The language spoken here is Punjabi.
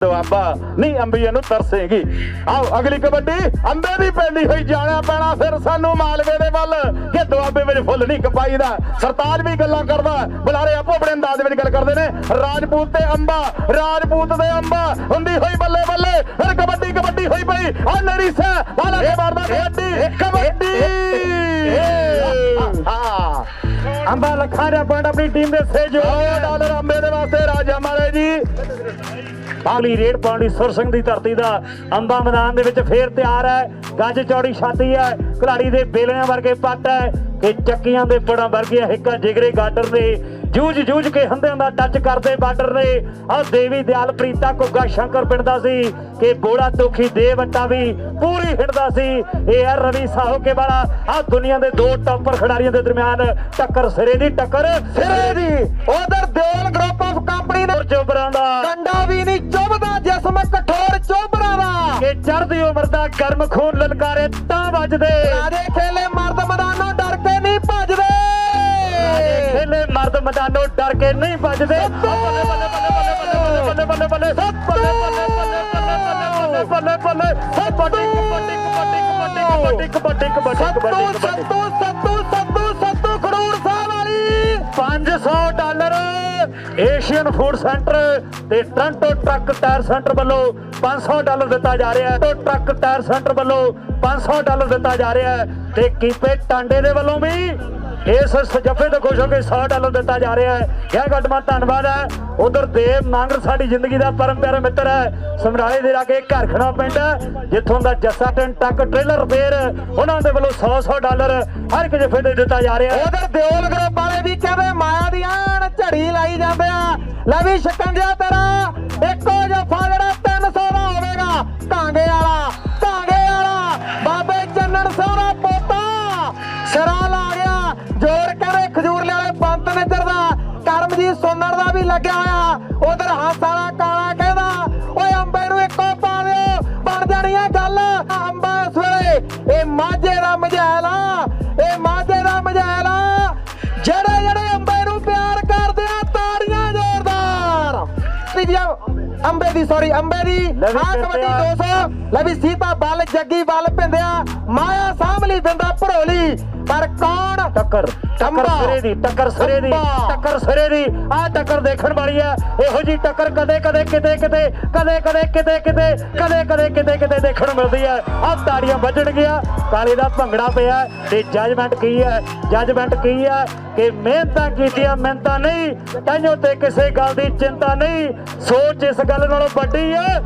ਦੁਆਬਾ ਨਹੀਂ ਅੰਬੀਆਂ ਨੂੰ ਤਰਸੇਗੀ। ਆਓ, ਅਗਲੀ ਕਬੱਡੀ, ਅੰਬੇ ਦੀ ਪੈਂਦੀ ਹੋਈ, ਜਾਣਾ ਪੈਣਾ ਫਿਰ ਸਾਨੂੰ ਮਾਲਵੇ ਦੇ ਵੱਲ। ਕਿ ਦੁਆਬੇ ਵਿੱਚ ਫੁੱਲ ਨਹੀਂ ਕਪਾਈਦਾ ਸਰਤਾਜ ਵੀ ਗੱਲਾਂ ਕਰਦਾ। ਬੁਲਾਰੇ ਆਪੋ ਆਪਣੇ ਅੰਦਾਜ਼ ਵਿੱਚ ਗੱਲ ਕਰਦੇ ਨੇ। ਰਾਜਪੂਤ ਤੇ ਅੰਬਾ, ਰਾਜਪੂਤ ਦੇ ਅੰਬਾ। ਹੁੰਦੀ ਹੋਈ ਬੱਲੇ ਬੱਲੇ ਫਿਰ ਕਬੱਡੀ ਕਬੱਡੀ ਹੋਈ ਪਈ। ਆ ਨਰੀ ਸੇ ਵਾਲਾ ਕੇ ਮਾਰਦਾ ਕਬੱਡੀ ਹਾਂ। ਅੰਬਾ ਲੱਖਾਂ ਦਾ ਪੁਆਇੰਟ ਆਪਣੀ ਟੀਮ ਦੇ ਸਹਿਯੋਗ ਡਾਲਰ ਅੰਬੇ ਦੇ ਵਾਸਤੇ ਰਾਜਾ ਮਾਲੇ ਜੀ। ਪਾਲੀ ਰੇਡ ਲਈ ਸੁਰ ਸਿੰਘ ਦੀ ਧਰਤੀ ਦਾ ਅੰਬਾ ਮੈਦਾਨ ਦੇ ਵਿੱਚ ਫੇਰ ਤਿਆਰ ਹੈ। ਗੱਜ ਚੌੜੀ ਛਾਤੀ ਹੈ। ਖਿਲਾੜੀ ਦੇ ਬੇਲਿਆਂ ਵਰਗੇ ਪੱਟ ਹੈ ਕਿ ਚੱਕੀਆਂ ਦੇ ਪੜਾਂ ਵਰਗੀਆਂ ਹਿੱਕਾਂ ਜਿਗਰੇ ਗਾਡਰ ਨੇ। ਜੂਝ ਜੂਝ ਕੇ ਹੰਦਿਆਂ ਦਾ ਟੱਚ ਕਰਦੇ ਬਾਰਡਰ ਨੇ। ਆਹ ਦੇਵੀ ਦਿਆਲ ਪ੍ਰੀਤਾ ਘੁੱਗਾ ਸ਼ੰਕਰ ਪਿੰਡ ਦਾ ਸੀ। ਕਿ ਬੋੜਾ ਤੋਖੀ ਦੇ ਵੀ ਪੂਰੀ ਹਿੱਟਦਾ ਸੀ ਇਹ ਹੈ ਰਵੀ ਸਾਹੋ ਵਾਲਾ ਆਹ ਦੁਨੀਆ ਦੇ ਦੋ ਟੌਪਰ ਖਿਡਾਰੀਆਂ ਦੇ ਦਰਮਿਆਨ ਟੱਕਰ ਸਿਰੇ ਦੀ ਟੱਕਰ ਸਿਰੇ ਦੀ ਉਧਰ ਦੇਵਲ ਗਰੁੱਪ ਆਫ ਕੰਪਨੀ ਨੇ ਚੋਬਰਾਂ ਦਾ ਕੰਡਾ ਵੀ ਨਹੀਂ ਚੁੱਭਦਾ ਜਿਸਮ ਕਠੋਰ ਚੋਬਰਾ ਦਾ ਕਿ ਚੜ੍ਹਦੀ ਉਮਰ ਦਾ ਗਰਮ ਖੂਨ ਲਲਕਾਰੇ ਤਾਂ ਵੱਜਦੇ ਰਾਜੇ ਖੇਲੇ ਮਰਦ ਮੈਦਾਨੋਂ ਡਰ ਕੇ ਨਹੀਂ ਭੱਜਦੇ ਖੇਲੇ ਮਰਦ ਮੈਦਾਨੋਂ ਡਰ ਕੇ ਨਹੀਂ ਭੱਜਦੇ ਬੱਲੇ ਬੱਲੇ ਬੱਲੇ ਬੱਲੇ ਬੱਲੇ ਬੱਲੇ ਬੱਲੇ ਬੱਲੇ ਬੱਲੇ ਬੱਲੇ ਬੱਲੇ ਬੱਲੇ ਬੱਲੇ ਬੱਲੇ ਕਬੱਡੀ ਕਬੱਡੀ ਕਬੱਡੀ ਕਬੱਡੀ ਕਬੱਡੀ ਕਬੱਡੀ ਸੱਤੂ ਕਬੱਡੀ ਸੱਤੂ ਸੱਤੂ ਸੱਤੂ ਸੱਤੂ ਖੜੂਰ ਸਾਹਿਬ ਵਾਲੀ। 500 ਡਾਲਰ ਏਸ਼ੀਅਨ ਫੂਡ ਸੈਂਟਰ ਤੇ ਟ੍ਰਾਂਟੋ ਟਰੱਕ ਟਾਇਰ ਸੈਂਟਰ ਵੱਲੋਂ 500 ਡਾਲਰ ਦਿੱਤਾ ਜਾ ਰਿਹਾ ਹੈ। ਟਰੱਕ ਟਾਇਰ ਸੈਂਟਰ ਵੱਲੋਂ 500 ਡਾਲਰ ਦਿੱਤਾ ਜਾ ਰਿਹਾ ਹੈ ਤੇ ਕੀਪੇ ਟਾਂਡੇ ਦੇ ਵੱਲੋਂ ਵੀ ਇਸ ਸਜਫੇ ਤੋਂ ਖੁਸ਼ ਹੋ ਕੇ 100 ਡਾਲਰ ਦਿੱਤਾ ਜਾ ਰਿਹਾ ਹੈ। ਇਹ ਗੱਡਮਾ ਧੰਨਵਾਦ ਹੈ। ਉਧਰ ਦੇਵ ਮੰਗਰ ਸਾਡੀ ਜ਼ਿੰਦਗੀ ਦਾ ਪਰਮ ਪਿਆਰਾ ਮਿੱਤਰ ਹੈ। ਸਮਰਾਲੇ ਦੇ ਲਾਗੇ ਘਰਖਣਾ ਪਿੰਡ ਹੈ, ਜਿੱਥੋਂ ਦਾ ਜੱਸਾ ਟਨ ਟਰੱਕ ਟ੍ਰੇਲਰ ਫੇਰ ਉਹਨਾਂ ਦੇ ਵੱਲੋਂ 100 100 ਡਾਲਰ ਹਰ ਇੱਕ ਜਫੇ ਤੇ ਦਿੱਤਾ ਜਾ ਰਿਹਾ ਹੈ। ਉਧਰ ਦਿਓਲ ਗਰੁੱਪ ਵਾਲੇ ਵੀ ਕਹਿੰਦੇ ਮਾਇਆ ਦੀ ਝੜੀ ਲਾਈ ਜਾਂਦੇ ਆ। ਲੈ ਵੀ ਸ਼ਿਕੰਜਾ ਤੇਰਾ ਇੱਕੋ ਜਫਾ ਜੋਰ ਕਹਿੰਦੇ ਖਜੂਰਲੇ ਵਾਲੇ ਬੰਤ ਨਜ਼ਰ ਦਾ? ਕਰਮਜੀਤ ਸੋਨਰ ਦਾ ਵੀ ਲੱਗਿਆ ਹੋਇਆ। ਉਧਰ ਹੱਸ ਵਾਲਾ ਕਾਲਾ ਕਹਿੰਦਾ ਓਏ ਅੰਬੇ ਨੂੰ ਇੱਕੋ ਪਾ ਦਿਓ ਬਣ ਜਾਣੀ ਆ ਗੱਲ। ਅੰਬਾ ਇਸ ਵੇਲੇ ਇਹ ਮਾਝੇ ਦਾ ਮਝੈਲ ਆ ਇਹ ਮਾਝੇ ਦਾ ਮਝੈਲ ਆ। ਜਿਹੜੇ ਜਿਹੜੇ ਅੰਬੇ ਨੂੰ ਪਿਆਰ ਕਰਦੇ ਆ ਤਾੜੀਆਂ ਜ਼ੋਰਦਾਰ। ਤੀਜਾ ਅੰਬੇ ਦੀ ਸੌਰੀ ਅੰਬੇ ਦੀ ਆ ਕਬੱਡੀ ਤਿਆਰ। 200 ਲੈ ਵੀ ਸੀਤਾ ਬੱਲ ਜੱਗੀ ਬੱਲ ਪਿੰਦਿਆ ਮਾਇਆ ਸਾਹਮਲੀ ਪਿੰਦਾ ਭੜੋਲੀ। ਪਰ ਕੌਣ? ਟੱਕਰ ਟੱਕਰ। ਸਿਰੇ ਦੀ ਟੱਕਰ ਸਿਰੇ ਦੀ। ਟੱਕਰ ਸਿਰੇ ਦੀ। ਆਹ ਟੱਕਰ ਦੇਖਣ ਵਾਲੀ ਆ ਇਹੋ ਜੀ ਟੱਕਰ ਕਦੇ ਕਦੇ ਕਿਤੇ ਕਿਤੇ ਕਦੇ ਕਦੇ ਕਿਤੇ ਕਿਤੇ ਕਦੇ ਕਦੇ ਕਿਤੇ ਕਿਤੇ ਦੇਖਣ ਮਿਲਦੀ ਹੈ। ਆਹ ਤਾੜੀਆਂ ਵੱਜਣਗੀਆਂ ਕਾਲੇ ਦਾ ਭੰਗੜਾ ਪਿਆ ਤੇ ਜੱਜਮੈਂਟ ਕੀ ਹੈ? ਜੱਜਮੈਂਟ ਕੀ ਹੈ? ਕਿ ਮਿਹਨਤਾਂ ਕੀਤੀਆਂ ਮਿਹਨਤਾਂ ਨਹੀਂ। ਤਾਈਓ ਤੇ ਕਿਸੇ ਗੱਲ ਦੀ ਚਿੰਤਾ ਨਹੀਂ। ਸੋਚ ਇਸ ਗੱਲ ਨਾਲੋਂ ਵੱਡੀ ਹੈ।